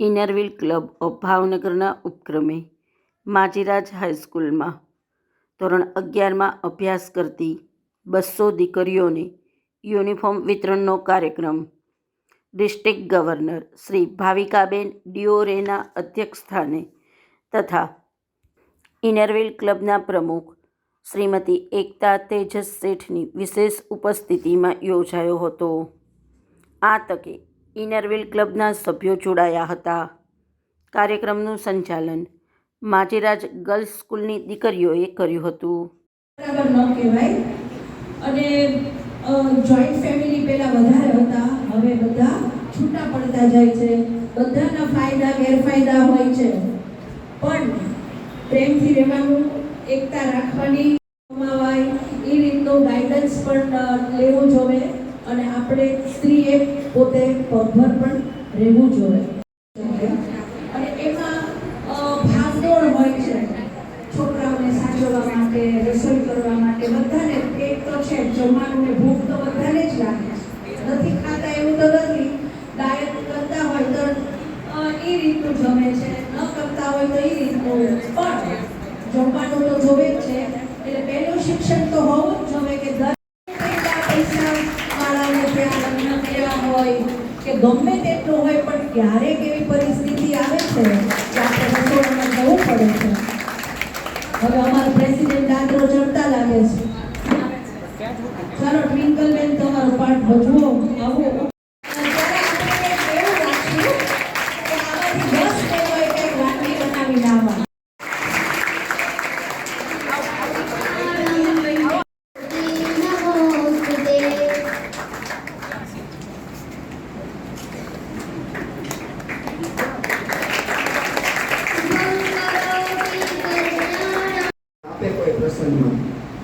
ઇનરવ્હીલ club of ભાવનગરના ઉપક્રમે, માજીરાજ હાઈસ્કૂલમાં. ધોરણ અગિયારમાં અભ્યાસ કરતી બસો દીકરીઓને યુનિફોર્મ વિતરણનો કાર્યક્રમ. ડિસ્ટ્રિક્ટ ગવર્નર શ્રી ભાવિકાબેન ડિયોરેના અધ્યક્ષસ્થાને તથા ઇનરવિલ ક્લબના પ્રમુખ શ્રીમતી એકતા તેજસ શેઠની વિશેષ ઉપસ્થિતિમાં યોજાયો હતો. આ તકે ઇનરવ્હીલ ક્લબના સભ્યો જોડાયા હતા. કાર્યક્રમનું સંચાલન માજીરાજ ગર્લ્સ સ્કૂલની દીકરીઓએ કર્યું હતું. બરાબર ન કહેવાય. અને જોઈન્ટ ફેમિલી પહેલા વધારે હતા. હવે બધા છૂટા પડતા જાય છે. બધાના ફાયદા, ગેરફાયદા હોય છે. પણ પ્રેમથી રહેવાનું, એકતા રાખવાની, કમાવાય, એ રીતનો ગાઈડન્સ પણ લેવું જોઈએ અને આપણે સ્ત્રીએ પોતે પગભર પણ રહેવું જોઈએ. અને એમાં ભાગદોડ હોય છે. છોકરાઓને સાચવવા માટે, રસોઈ કરવા માટે બધાને પેટ તો છે, જમવાનું ને ભૂખ તો બધાને જ લાગે છે. નથી ખાતા એવું તો નથી. ડાયટ કરતા હોય તો એ રીતનું જમે છે. ન કરતા હોય તો એ રીતનું પણ જમવાનું તો જોવે જ છે. એટલે પહેલું શિક્ષણ તો હોવું જ જોવે કે દરેક ગમે તેટલું હોય, પણ ક્યારેક એવી પરિસ્થિતિ આવે છે કે આપણે રસોડામાં જવું પડે છે. હવે અમારા પ્રેસિડેન્ટ દાદરો ચડતા લાગે છે. ચાલો ટ્વિંકલ બેન તમારો પાઠ ભજવો, આવો.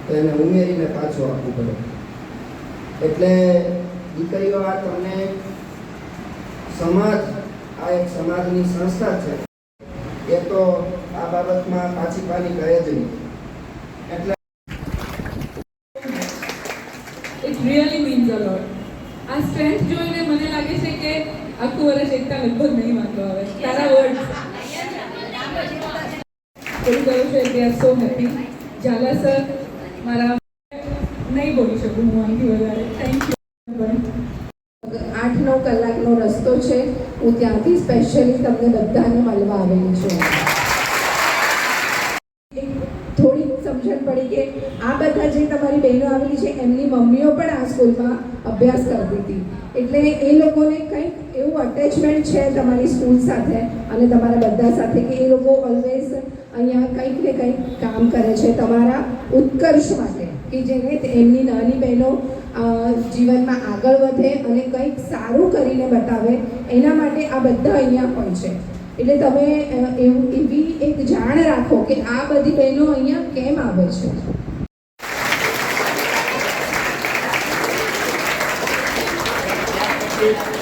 તો એને ઉમેરીને પાછું આપવું પડે. એટલે દીકરીઓ આ તમને સમાજ આ એક સમાજની સંસ્થા છે. એ તો આ બાબતમાં પાછી પાની કહે જ નહીં. એટલે it really means a lot આ સ્ટ્રેન્થ જોઈને મને લાગે છે કે આખું વર્ષ એકતા લગભગ નહીં વાંધો આવે. તારા વર્ડ થોડું કહ્યું છે કે are so happy Zala sir, મારા નહીં બોલી શકું હું આનાથી વધારે. થેન્ક યુ આઠ નવ કલાકનો રસ્તો છે. હું ત્યાંથી સ્પેશિયલી તમને બધાને મળવા આવેલી છું એક થોડી સમજણ પડી કે આ બધા જે તમારી બહેનો આવેલી છે, એમની મમ્મીઓ પણ આ સ્કૂલમાં અભ્યાસ કરતી હતી. એટલે એ લોકોને કંઈક એવું અટેચમેન્ટ છે તમારી સ્કૂલ સાથે અને તમારા બધા સાથે કે એ લોકો ઓલવેઝ અહીંયા કંઈક ને કંઈક કામ કરે છે તમારા ઉત્કર્ષ માટે, કે જેને એમની નાની બહેનો જીવનમાં આગળ વધે અને કંઈક સારું કરીને બતાવે, એના માટે આ બધા અહીંયા હોય છે. એટલે તમે એવું એવી એક જાણ રાખો કે આ બધી બહેનો અહીંયા કેમ આવે છે? Thank ભાઈ